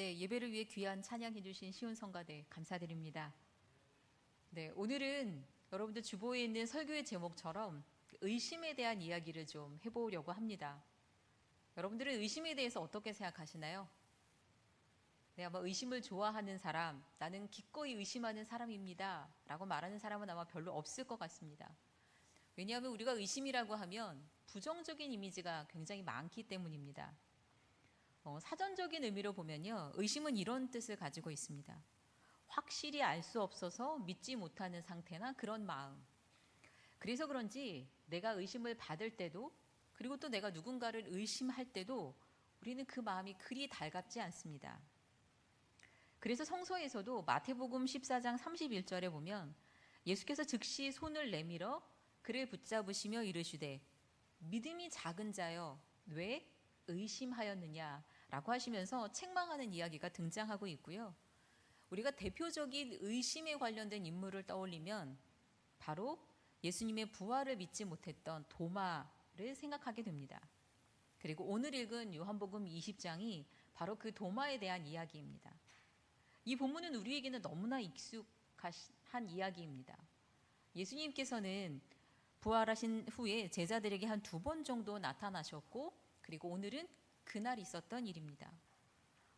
네, 예배를 위해 귀한 찬양해 주신 시온 성가대 감사드립니다. 네, 오늘은 여러분들 주보에 있는 설교의 제목처럼 의심에 대한 이야기를 좀 해보려고 합니다. 여러분들은 의심에 대해서 어떻게 생각하시나요? 네, 아마 의심을 좋아하는 사람, 나는 기꺼이 의심하는 사람입니다. 라고 말하는 사람은 아마 별로 없을 것 같습니다. 왜냐하면 우리가 의심이라고 하면 부정적인 이미지가 굉장히 많기 때문입니다. 어, 사전적인 의미로 보면요. 의심은 이런 뜻을 가지고 있습니다. 확실히 알 수 없어서 믿지 못하는 상태나 그런 마음. 그래서 그런지 내가 의심을 받을 때도 그리고 또 내가 누군가를 의심할 때도 우리는 그 마음이 그리 달갑지 않습니다. 그래서 성서에서도 마태복음 14장 31절에 보면 예수께서 즉시 손을 내밀어 그를 붙잡으시며 이르시되 믿음이 작은 자여 왜 의심하였느냐라고 하시면서 책망하는 이야기가 등장하고 있고요. 우리가 대표적인 의심에 관련된 인물을 떠올리면 바로 예수님의 부활을 믿지 못했던 도마를 생각하게 됩니다. 그리고 오늘 읽은 요한복음 20장이 바로 그 도마에 대한 이야기입니다. 이 본문은 우리에게는 너무나 익숙한 이야기입니다. 예수님께서는 부활하신 후에 제자들에게 한 두 번 정도 나타나셨고, 그리고 오늘은 그날 있었던 일입니다.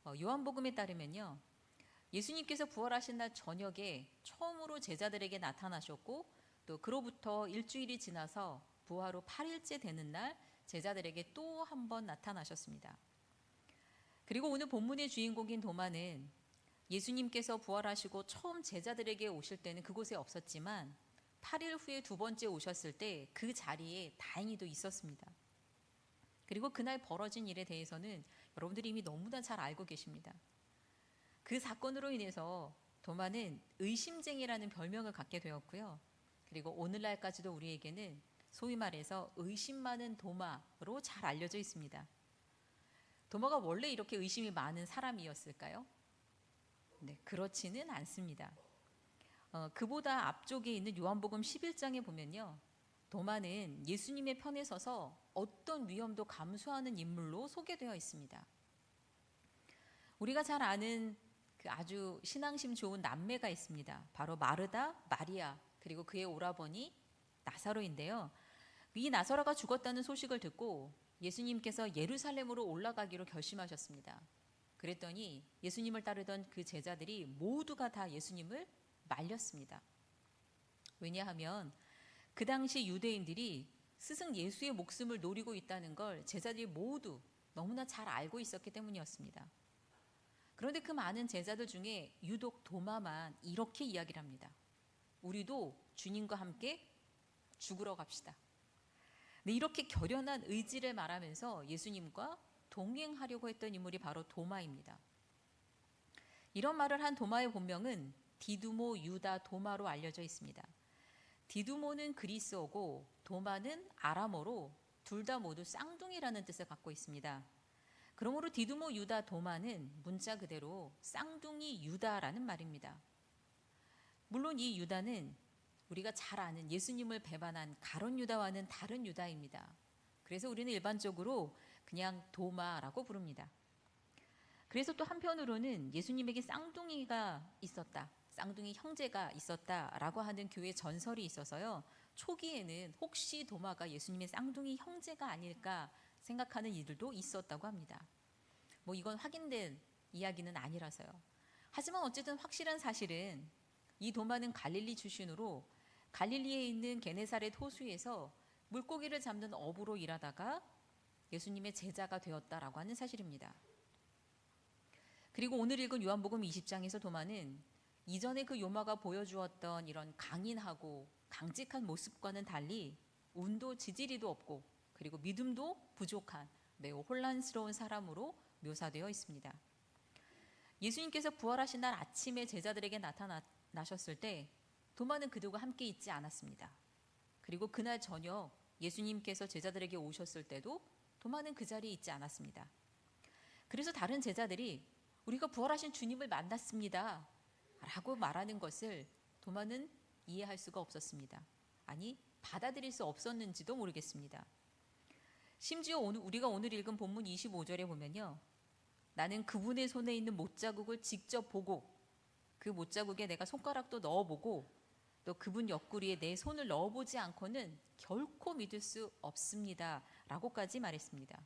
어, 요한복음에 따르면요. 예수님께서 부활하신 날 저녁에 처음으로 제자들에게 나타나셨고, 또 그로부터 일주일이 지나서 부활 후 8일째 되는 날 제자들에게 또 한 번 나타나셨습니다. 그리고 오늘 본문의 주인공인 도마는 예수님께서 부활하시고 처음 제자들에게 오실 때는 그곳에 없었지만 8일 후에 두 번째 오셨을 때 그 자리에 다행히도 있었습니다. 그리고 그날 벌어진 일에 대해서는 여러분들이 이미 너무나 잘 알고 계십니다. 그 사건으로 인해서 도마는 의심쟁이라는 별명을 갖게 되었고요. 그리고 오늘날까지도 우리에게는 소위 말해서 의심 많은 도마로 잘 알려져 있습니다. 도마가 원래 이렇게 의심이 많은 사람이었을까요? 네, 그렇지는 않습니다. 어, 그보다 앞쪽에 있는 요한복음 11장에 보면요. 도마는 예수님의 편에 서서 어떤 위험도 감수하는 인물로 소개되어 있습니다. 우리가 잘 아는 그 아주 신앙심 좋은 남매가 있습니다. 바로 마르다, 마리아, 그리고 그의 오라버니 나사로인데요. 이 나사로가 죽었다는 소식을 듣고 예수님께서 예루살렘으로 올라가기로 결심하셨습니다. 그랬더니 예수님을 따르던 그 제자들이 모두가 다 예수님을 말렸습니다. 왜냐하면 그 당시 유대인들이 스승 예수의 목숨을 노리고 있다는 걸 제자들이 모두 너무나 잘 알고 있었기 때문이었습니다. 그런데 그 많은 제자들 중에 유독 도마만 이렇게 이야기를 합니다. 우리도 주님과 함께 죽으러 갑시다. 네, 이렇게 결연한 의지를 말하면서 예수님과 동행하려고 했던 인물이 바로 도마입니다. 이런 말을 한 도마의 본명은 디두모 유다 도마로 알려져 있습니다. 디두모는 그리스어고 도마는 아람어로 둘 다 모두 쌍둥이라는 뜻을 갖고 있습니다. 그러므로 디두모 유다 도마는 문자 그대로 쌍둥이 유다라는 말입니다. 물론 이 유다는 우리가 잘 아는 예수님을 배반한 가론 유다와는 다른 유다입니다. 그래서 우리는 일반적으로 그냥 도마라고 부릅니다. 그래서 또 한편으로는 예수님에게 쌍둥이가 있었다. 쌍둥이 형제가 있었다라고 하는 교회 전설이 있어서요. 초기에는 혹시 도마가 예수님의 쌍둥이 형제가 아닐까 생각하는 이들도 있었다고 합니다. 뭐 이건 확인된 이야기는 아니라서요. 하지만 어쨌든 확실한 사실은 이 도마는 갈릴리 출신으로 갈릴리에 있는 게네사렛 호수에서 물고기를 잡는 어부로 일하다가 예수님의 제자가 되었다라고 하는 사실입니다. 그리고 오늘 읽은 요한복음 20장에서 도마는 이전에 그 요마가 보여주었던 이런 강인하고 강직한 모습과는 달리 운도 지지리도 없고 그리고 믿음도 부족한 매우 혼란스러운 사람으로 묘사되어 있습니다. 예수님께서 부활하신 날 아침에 제자들에게 나타나셨을 때 도마는 그들과 함께 있지 않았습니다. 그리고 그날 저녁 예수님께서 제자들에게 오셨을 때도 도마는 그 자리에 있지 않았습니다. 그래서 다른 제자들이 우리가 부활하신 주님을 만났습니다. 라고 말하는 것을 도마는 이해할 수가 없었습니다. 아니, 받아들일 수 없었는지도 모르겠습니다. 심지어 오늘, 우리가 오늘 읽은 본문 25절에 보면요. 나는 그분의 손에 있는 못자국을 직접 보고 그 못자국에 내가 손가락도 넣어보고 또 그분 옆구리에 내 손을 넣어보지 않고는 결코 믿을 수 없습니다. 라고까지 말했습니다.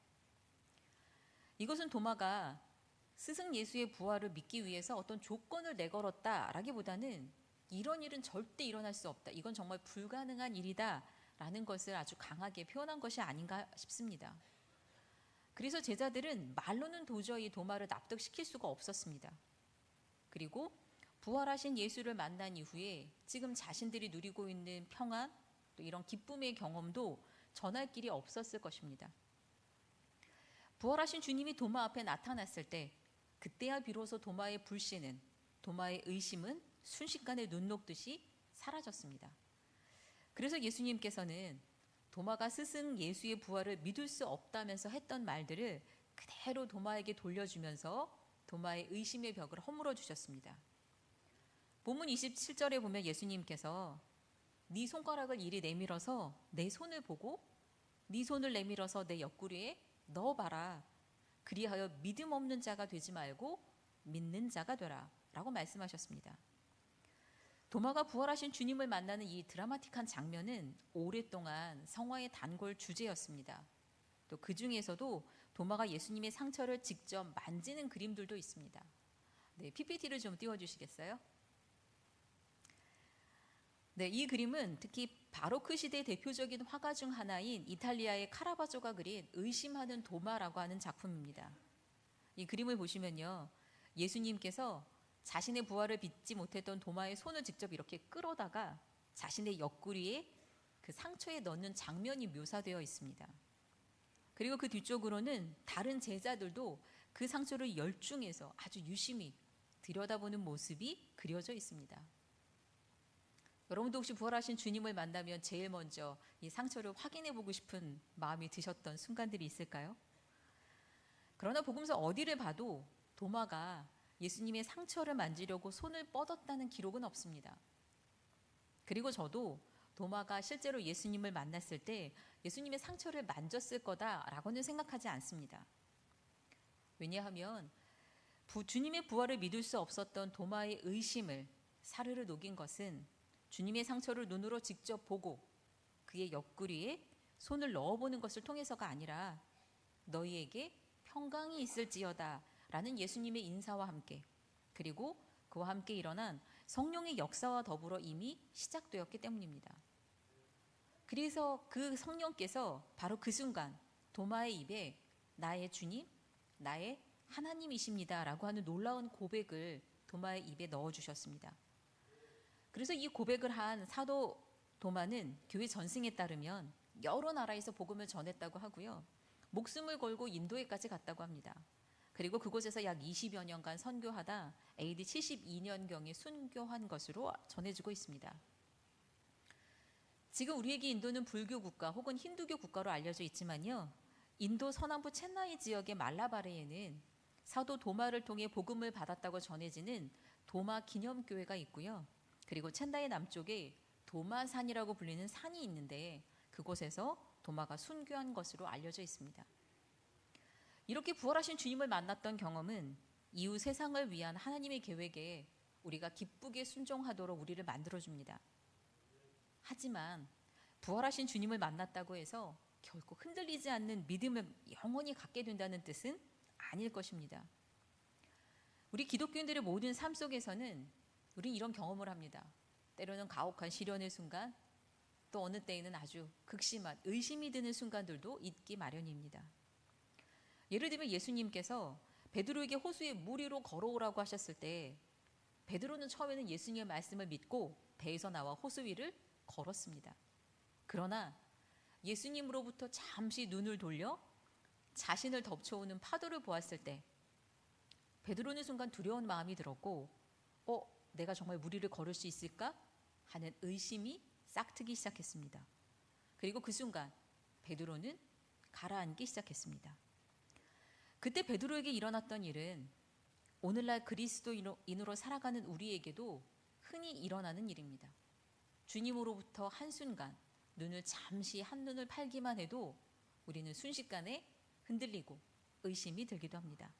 이것은 도마가 스승 예수의 부활을 믿기 위해서 어떤 조건을 내걸었다라기보다는 이런 일은 절대 일어날 수 없다. 이건 정말 불가능한 일이다. 라는 것을 아주 강하게 표현한 것이 아닌가 싶습니다. 그래서 제자들은 말로는 도저히 도마를 납득시킬 수가 없었습니다. 그리고 부활하신 예수를 만난 이후에 지금 자신들이 누리고 있는 평안, 또 이런 기쁨의 경험도 전할 길이 없었을 것입니다. 부활하신 주님이 도마 앞에 나타났을 때 그때야 비로소 도마의 불신은 도마의 의심은 순식간에 눈 녹듯이 사라졌습니다. 그래서 예수님께서는 도마가 스승 예수의 부활을 믿을 수 없다면서 했던 말들을 그대로 도마에게 돌려주면서 도마의 의심의 벽을 허물어 주셨습니다. 본문 27절에 보면 예수님께서 네 손가락을 이리 내밀어서 내 손을 보고 네 손을 내밀어서 내 옆구리에 넣어봐라. 그리하여 믿음 없는 자가 되지 말고 믿는 자가 되라. 라고 말씀하셨습니다. 도마가 부활하신 주님을 만나는 이 드라마틱한 장면은 오랫동안 성화의 단골 주제였습니다. 또 그 중에서도 도마가 예수님의 상처를 직접 만지는 그림들도 있습니다. 네, PPT를 좀 띄워주시겠어요? 네, 이 그림은 특히 바로크 시대 대표적인 화가 중 하나인 이탈리아의 카라바조가 그린 의심하는 도마라고 하는 작품입니다. 이 그림을 보시면요. 예수님께서 자신의 부활을 믿지 못했던 도마의 손을 직접 이렇게 끌어다가 자신의 옆구리에 그 상처에 넣는 장면이 묘사되어 있습니다. 그리고 그 뒤쪽으로는 다른 제자들도 그 상처를 열중해서 아주 유심히 들여다보는 모습이 그려져 있습니다. 여러분도 혹시 부활하신 주님을 만나면 제일 먼저 이 상처를 확인해 보고 싶은 마음이 드셨던 순간들이 있을까요? 그러나 복음서 어디를 봐도 도마가 예수님의 상처를 만지려고 손을 뻗었다는 기록은 없습니다. 그리고 저도 도마가 실제로 예수님을 만났을 때 예수님의 상처를 만졌을 거다라고는 생각하지 않습니다. 왜냐하면 주님의 부활을 믿을 수 없었던 도마의 의심을 사르르 녹인 것은 주님의 상처를 눈으로 직접 보고 그의 옆구리에 손을 넣어보는 것을 통해서가 아니라 너희에게 평강이 있을지어다 라는 예수님의 인사와 함께 그리고 그와 함께 일어난 성령의 역사와 더불어 이미 시작되었기 때문입니다. 그래서 그 성령께서 바로 그 순간 도마의 입에 나의 주님, 나의 하나님이십니다. 라고 하는 놀라운 고백을 도마의 입에 넣어 주셨습니다. 그래서 이 고백을 한 사도 도마는 교회 전승에 따르면 여러 나라에서 복음을 전했다고 하고요. 목숨을 걸고 인도에까지 갔다고 합니다. 그리고 그곳에서 약 20여 년간 선교하다 AD 72년경에 순교한 것으로 전해지고 있습니다. 지금 우리에게 인도는 불교 국가 혹은 힌두교 국가로 알려져 있지만요. 인도 서남부 첸나이 지역의 말라바레에는 사도 도마를 통해 복음을 받았다고 전해지는 도마 기념교회가 있고요. 그리고 첸나이 남쪽에 도마산이라고 불리는 산이 있는데 그곳에서 도마가 순교한 것으로 알려져 있습니다. 이렇게 부활하신 주님을 만났던 경험은 이후 세상을 위한 하나님의 계획에 우리가 기쁘게 순종하도록 우리를 만들어줍니다. 하지만 부활하신 주님을 만났다고 해서 결코 흔들리지 않는 믿음을 영원히 갖게 된다는 뜻은 아닐 것입니다. 우리 기독교인들의 모든 삶 속에서는 우리 이런 경험을 합니다. 때로는 가혹한 시련의 순간, 또 어느 때에는 아주 극심한 의심이 드는 순간들도 있기 마련입니다. 예를 들면 예수님께서 베드로에게 호수에 물 위로 걸어오라고 하셨을 때 베드로는 처음에는 예수님의 말씀을 믿고 배에서 나와 호수 위를 걸었습니다. 그러나 예수님으로부터 잠시 눈을 돌려 자신을 덮쳐오는 파도를 보았을 때 베드로는 순간 두려운 마음이 들었고 어 내가 정말 물 위를 걸을 수 있을까 하는 의심이 싹트기 시작했습니다. 그리고 그 순간 베드로는 가라앉기 시작했습니다. 그때 베드로에게 일어났던 일은 오늘날 그리스도인으로 살아가는 우리에게도 흔히 일어나는 일입니다. 주님으로부터 한순간 눈을 잠시 한눈을 팔기만 해도 우리는 순식간에 흔들리고 의심이 들기도 합니다.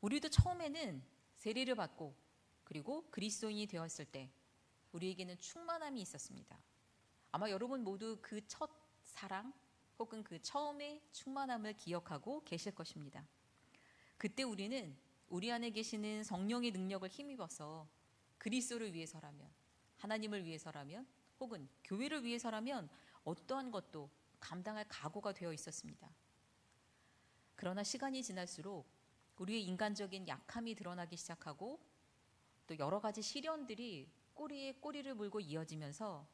우리도 처음에는 세례를 받고 그리고 그리스도인이 되었을 때 우리에게는 충만함이 있었습니다. 아마 여러분 모두 그 첫 사랑 혹은 그 처음의 충만함을 기억하고 계실 것입니다. 그때 우리는 우리 안에 계시는 성령의 능력을 힘입어서 그리스도를 위해서라면 하나님을 위해서라면 혹은 교회를 위해서라면 어떠한 것도 감당할 각오가 되어 있었습니다. 그러나 시간이 지날수록 우리의 인간적인 약함이 드러나기 시작하고 또 여러 가지 시련들이 꼬리에 꼬리를 물고 이어지면서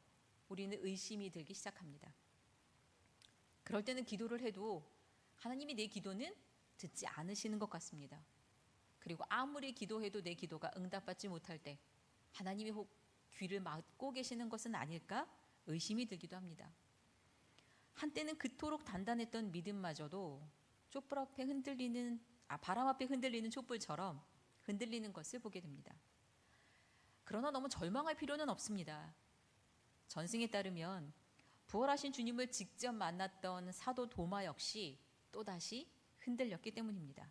우리는 의심이 들기 시작합니다. 그럴 때는 기도를 해도 하나님이 내 기도는 듣지 않으시는 것 같습니다. 그리고 아무리 기도해도 내 기도가 응답받지 못할 때 하나님이 혹 귀를 막고 계시는 것은 아닐까 의심이 들기도 합니다. 한때는 그토록 단단했던 믿음마저도 촛불 앞에 흔들리는 아 바람 앞에 흔들리는 촛불처럼 흔들리는 것을 보게 됩니다. 그러나 너무 절망할 필요는 없습니다. 전승에 따르면 부활하신 주님을 직접 만났던 사도 도마 역시 또다시 흔들렸기 때문입니다.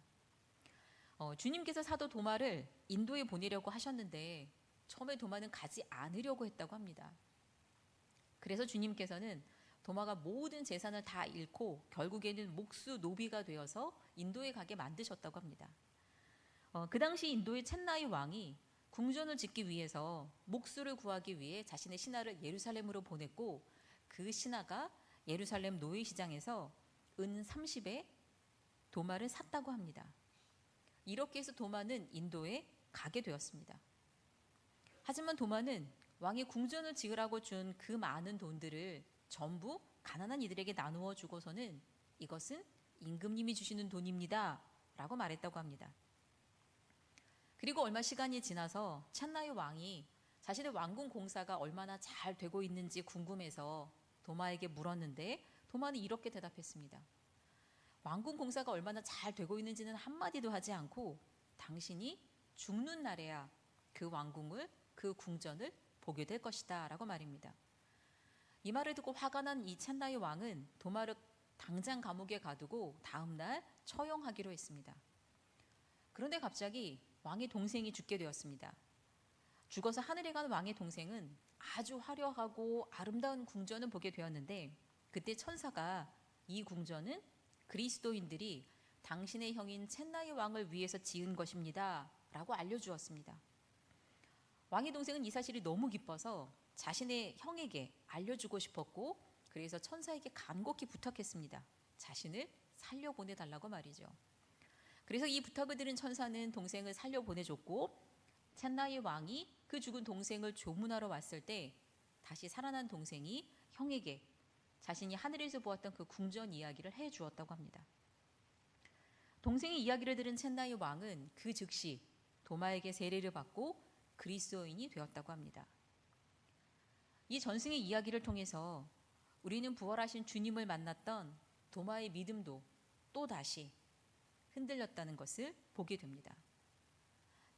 어, 주님께서 사도 도마를 인도에 보내려고 하셨는데 처음에 도마는 가지 않으려고 했다고 합니다. 그래서 주님께서는 도마가 모든 재산을 다 잃고 결국에는 목수 노비가 되어서 인도에 가게 만드셨다고 합니다. 어, 그 당시 인도의 첸나이 왕이 궁전을 짓기 위해서 목수를 구하기 위해 자신의 신하를 예루살렘으로 보냈고 그 신하가 예루살렘 노예 시장에서 은 30에 도마를 샀다고 합니다. 이렇게 해서 도마는 인도에 가게 되었습니다. 하지만 도마는 왕이 궁전을 지으라고 준 그 많은 돈들을 전부 가난한 이들에게 나누어 주고서는 이것은 임금님이 주시는 돈입니다. 라고 말했다고 합니다. 그리고 얼마 시간이 지나서 찬나의 왕이 자신의 왕궁 공사가 얼마나 잘 되고 있는지 궁금해서 도마에게 물었는데 도마는 이렇게 대답했습니다. 왕궁 공사가 얼마나 잘 되고 있는지는 한마디도 하지 않고 당신이 죽는 날에야 그 왕궁을 그 궁전을 보게 될 것이다 라고 말입니다. 이 말을 듣고 화가 난 이 찬나의 왕은 도마를 당장 감옥에 가두고 다음날 처형하기로 했습니다. 그런데 갑자기 왕의 동생이 죽게 되었습니다. 죽어서 하늘에 간 왕의 동생은 아주 화려하고 아름다운 궁전을 보게 되었는데 그때 천사가 이 궁전은 그리스도인들이 당신의 형인 첸나의 왕을 위해서 지은 것입니다. 라고 알려주었습니다. 왕의 동생은 이 사실이 너무 기뻐서 자신의 형에게 알려주고 싶었고 그래서 천사에게 간곡히 부탁했습니다. 자신을 살려보내달라고 말이죠. 그래서 이 부탁을 들은 천사는 동생을 살려 보내줬고 찬나의 왕이 그 죽은 동생을 조문하러 왔을 때 다시 살아난 동생이 형에게 자신이 하늘에서 보았던 그 궁전 이야기를 해 주었다고 합니다. 동생의 이야기를 들은 첸나의 왕은 그 즉시 도마에게 세례를 받고 그리스도인이 되었다고 합니다. 이 전승의 이야기를 통해서 우리는 부활하신 주님을 만났던 도마의 믿음도 또 다시 흔들렸다는 것을 보게 됩니다.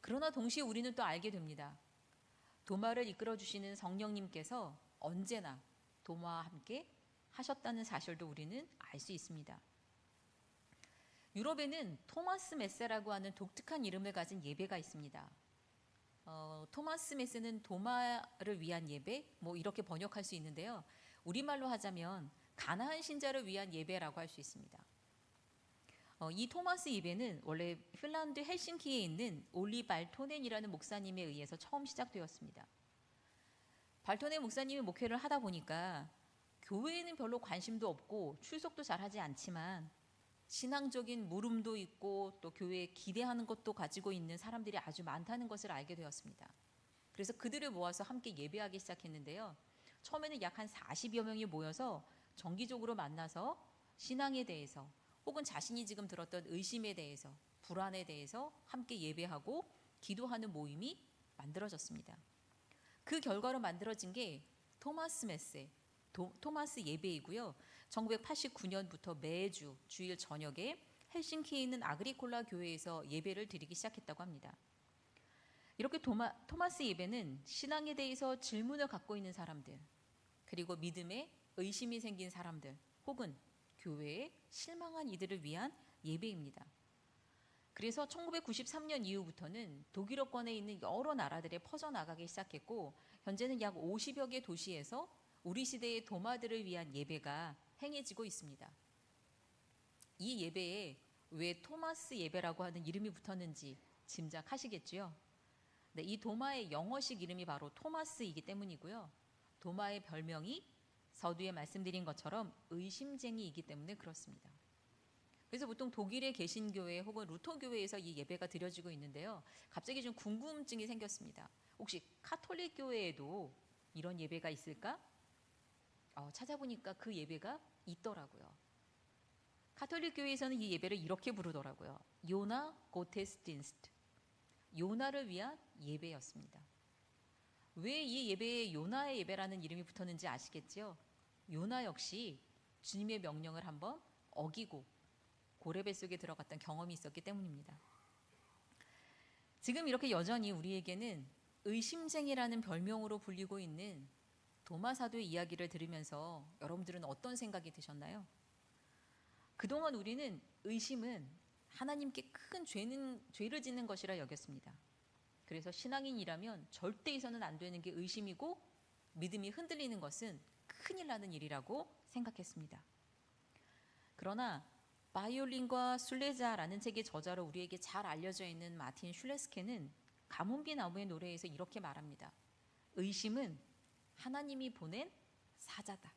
그러나 동시에 우리는 또 알게 됩니다. 도마를 이끌어 주시는 성령님께서 언제나 도마와 함께 하셨다는 사실도 우리는 알 수 있습니다. 유럽에는 토마스 메세라고 하는 독특한 이름을 가진 예배가 있습니다. 어, 토마스 메스는 도마를 위한 예배, 뭐 이렇게 번역할 수 있는데요. 우리말로 하자면 가나안 신자를 위한 예배라고 할 수 있습니다. 어, 이 토마스 예배는 원래 핀란드 헬싱키에 있는 올리 발토넨이라는 목사님에 의해서 처음 시작되었습니다. 발토넨 목사님이 목회를 하다 보니까 교회에는 별로 관심도 없고 출석도 잘하지 않지만 신앙적인 물음도 있고 또 교회에 기대하는 것도 가지고 있는 사람들이 아주 많다는 것을 알게 되었습니다. 그래서 그들을 모아서 함께 예배하기 시작했는데요. 처음에는 약 한 40여 명이 모여서 정기적으로 만나서 신앙에 대해서 혹은 자신이 지금 들었던 의심에 대해서 불안에 대해서 함께 예배하고 기도하는 모임이 만들어졌습니다. 그 결과로 만들어진 게 토마스 메세, 도, 토마스 예배이고요. 1989년부터 매주 주일 저녁에 헬싱키에 있는 아그리콜라 교회에서 예배를 드리기 시작했다고 합니다. 이렇게 도마, 토마스 예배는 신앙에 대해서 질문을 갖고 있는 사람들, 그리고 믿음에 의심이 생긴 사람들, 혹은 교회에 실망한 이들을 위한 예배입니다. 그래서 1993년 이후부터는 독일어권에 있는 여러 나라들에 퍼져나가기 시작했고 현재는 약 50여 개 도시에서 우리 시대의 도마들을 위한 예배가 행해지고 있습니다. 이 예배에 왜 토마스 예배라고 하는 이름이 붙었는지 짐작하시겠지요? 네, 이 도마의 영어식 이름이 바로 토마스이기 때문이고요. 도마의 별명이 서두에 말씀드린 것처럼 의심쟁이이기 때문에 그렇습니다. 그래서 보통 독일의 개신교회 혹은 루터교회에서 이 예배가 드려지고 있는데요. 갑자기 좀 궁금증이 생겼습니다. 혹시 카톨릭 교회에도 이런 예배가 있을까? 어, 찾아보니까 그 예배가 있더라고요. 카톨릭 교회에서는 이 예배를 이렇게 부르더라고요. 요나 고테스틴스트. 요나를 위한 예배였습니다. 왜 이 예배에 요나의 예배라는 이름이 붙었는지 아시겠죠? 요 나 역시 주님의 명령을 한번 어기고 고레배 속에 들어갔던 경험이 있었기 때문입니다. 지금 이렇게 여전히 우리에게는 의심쟁이라는 별명으로 불리고 있는 도마 사도의 이야기를 들으면서 여러분들은 어떤 생각이 드셨나요? 그동안 우리는 의심은 하나님께 큰 죄는, 죄를 짓는 것이라 여겼습니다. 그래서 신앙인이라면 절대 있어는 안 되는 게 의심이고 믿음이 흔들리는 것은 큰일 나는 일이라고 생각했습니다. 그러나 바이올린과 술레자라는 책의 저자로 우리에게 잘 알려져 있는 마틴 슐레스케는 가뭄비 나무의 노래에서 이렇게 말합니다. 의심은 하나님이 보낸 사자다.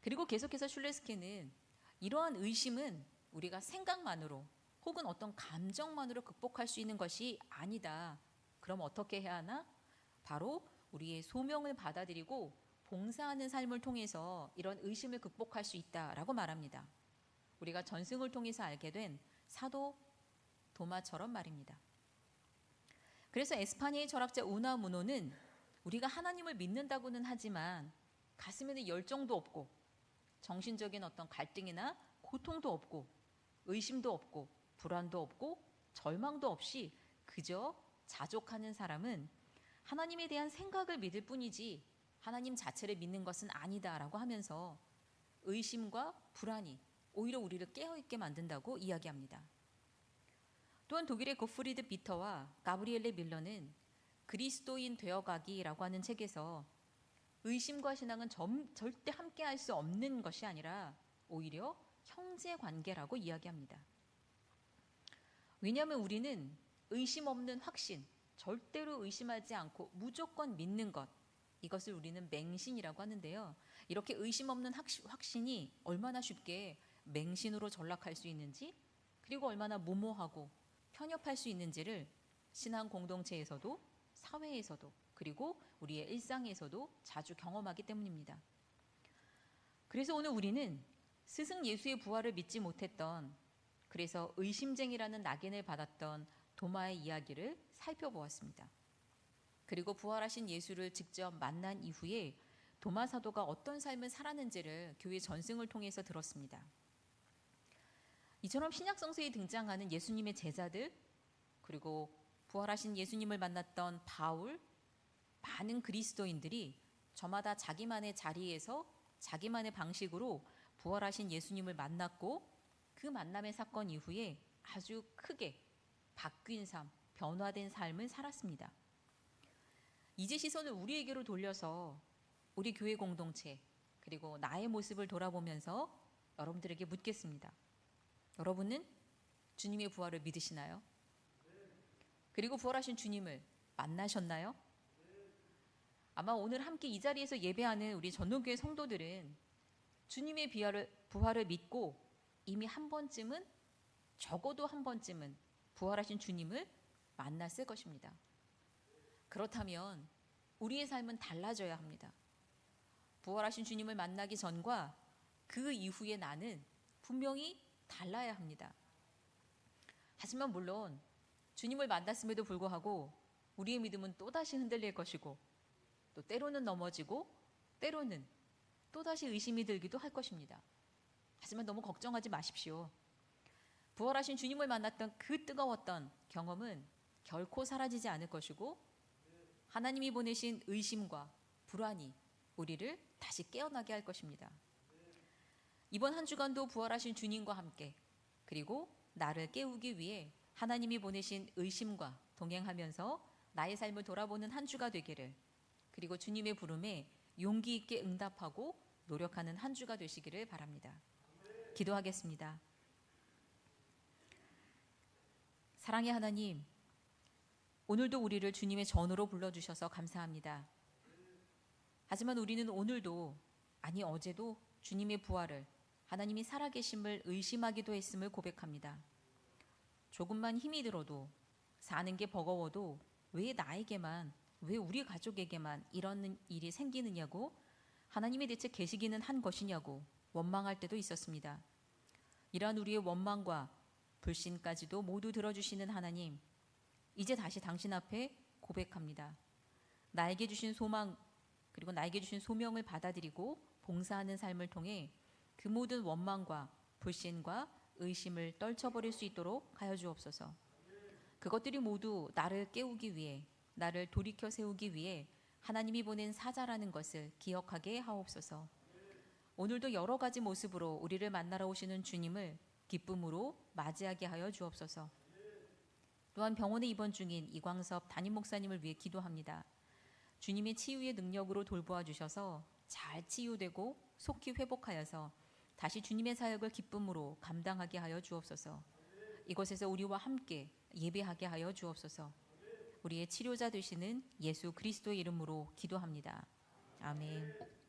그리고 계속해서 슐레스케는 이러한 의심은 우리가 생각만으로 혹은 어떤 감정만으로 극복할 수 있는 것이 아니다. 그럼 어떻게 해야 하나? 바로 우리의 소명을 받아들이고 봉사하는 삶을 통해서 이런 의심을 극복할 수 있다라고 말합니다. 우리가 전승을 통해서 알게 된 사도 도마처럼 말입니다. 그래서 에스파니의 철학자 우나무노는 우리가 하나님을 믿는다고는 하지만 가슴에는 열정도 없고 정신적인 어떤 갈등이나 고통도 없고 의심도 없고 불안도 없고 절망도 없이 그저 자족하는 사람은 하나님에 대한 생각을 믿을 뿐이지 하나님 자체를 믿는 것은 아니다라고 하면서 의심과 불안이 오히려 우리를 깨어있게 만든다고 이야기합니다. 또한 독일의 고프리드 비터와 가브리엘레 밀러는 그리스도인 되어가기라고 하는 책에서 의심과 신앙은 점, 절대 함께 할 수 없는 것이 아니라 오히려 형제 관계라고 이야기합니다. 왜냐하면 우리는 의심 없는 확신, 절대로 의심하지 않고 무조건 믿는 것, 이것을 우리는 맹신이라고 하는데요. 이렇게 의심 없는 확신이 얼마나 쉽게 맹신으로 전락할 수 있는지, 그리고 얼마나 무모하고 편협할 수 있는지를 신앙 공동체에서도 사회에서도 그리고 우리의 일상에서도 자주 경험하기 때문입니다. 그래서 오늘 우리는 스승 예수의 부활을 믿지 못했던 그래서 의심쟁이라는 낙인을 받았던 도마의 이야기를 살펴보았습니다. 그리고 부활하신 예수를 직접 만난 이후에 도마 사도가 어떤 삶을 살았는지를 교회 전승을 통해서 들었습니다. 이처럼 신약 성서에 등장하는 예수님의 제자들 그리고 부활하신 예수님을 만났던 바울 많은 그리스도인들이 저마다 자기만의 자리에서 자기만의 방식으로 부활하신 예수님을 만났고 그 만남의 사건 이후에 아주 크게 바뀐 삶, 변화된 삶을 살았습니다. 이제 시선을 우리에게로 돌려서 우리 교회 공동체 그리고 나의 모습을 돌아보면서 여러분들에게 묻겠습니다. 여러분은 주님의 부활을 믿으시나요? 그리고 부활하신 주님을 만나셨나요? 아마 오늘 함께 이 자리에서 예배하는 우리 전동교회 성도들은 주님의 부활을 믿고 이미 한 번쯤은 적어도 한 번쯤은 부활하신 주님을 만났을 것입니다. 그렇다면 우리의 삶은 달라져야 합니다. 부활하신 주님을 만나기 전과 그 이후의 나는 분명히 달라야 합니다. 하지만 물론 주님을 만났음에도 불구하고 우리의 믿음은 또다시 흔들릴 것이고 또 때로는 넘어지고 때로는 또다시 의심이 들기도 할 것입니다. 하지만 너무 걱정하지 마십시오. 부활하신 주님을 만났던 그 뜨거웠던 경험은 결코 사라지지 않을 것이고 하나님이 보내신 의심과 불안이 우리를 다시 깨어나게 할 것입니다. 이번 한 주간도 부활하신 주님과 함께 그리고 나를 깨우기 위해 하나님이 보내신 의심과 동행하면서 나의 삶을 돌아보는 한 주가 되기를 그리고 주님의 부름에 용기 있게 응답하고 노력하는 한 주가 되시기를 바랍니다. 기도하겠습니다. 사랑의 하나님, 오늘도 우리를 주님의 전으로 불러주셔서 감사합니다. 하지만 우리는 오늘도, 아니 어제도 주님의 부활을, 하나님이 살아계심을 의심하기도 했음을 고백합니다. 조금만 힘이 들어도, 사는 게 버거워도, 왜 나에게만, 왜 우리 가족에게만 이런 일이 생기느냐고, 하나님이 대체 계시기는 한 것이냐고 원망할 때도 있었습니다. 이러한 우리의 원망과 불신까지도 모두 들어주시는 하나님, 이제 다시 당신 앞에 고백합니다. 나에게 주신 소망, 그리고 나에게 주신 소명을 받아들이고 봉사하는 삶을 통해 그 모든 원망과 불신과 의심을 떨쳐버릴 수 있도록 하여 주옵소서. 그것들이 모두 나를 깨우기 위해, 나를 돌이켜 세우기 위해 하나님이 보낸 사자라는 것을 기억하게 하옵소서. 오늘도 여러 가지 모습으로 우리를 만나러 오시는 주님을 기쁨으로 맞이하게 하여 주옵소서. 또한 병원에 입원 중인 이광섭 담임 목사님을 위해 기도합니다. 주님의 치유의 능력으로 돌보아 주셔서 잘 치유되고 속히 회복하여서 다시 주님의 사역을 기쁨으로 감당하게 하여 주옵소서. 이곳에서 우리와 함께 예배하게 하여 주옵소서. 우리의 치료자 되시는 예수 그리스도의 이름으로 기도합니다. 아멘.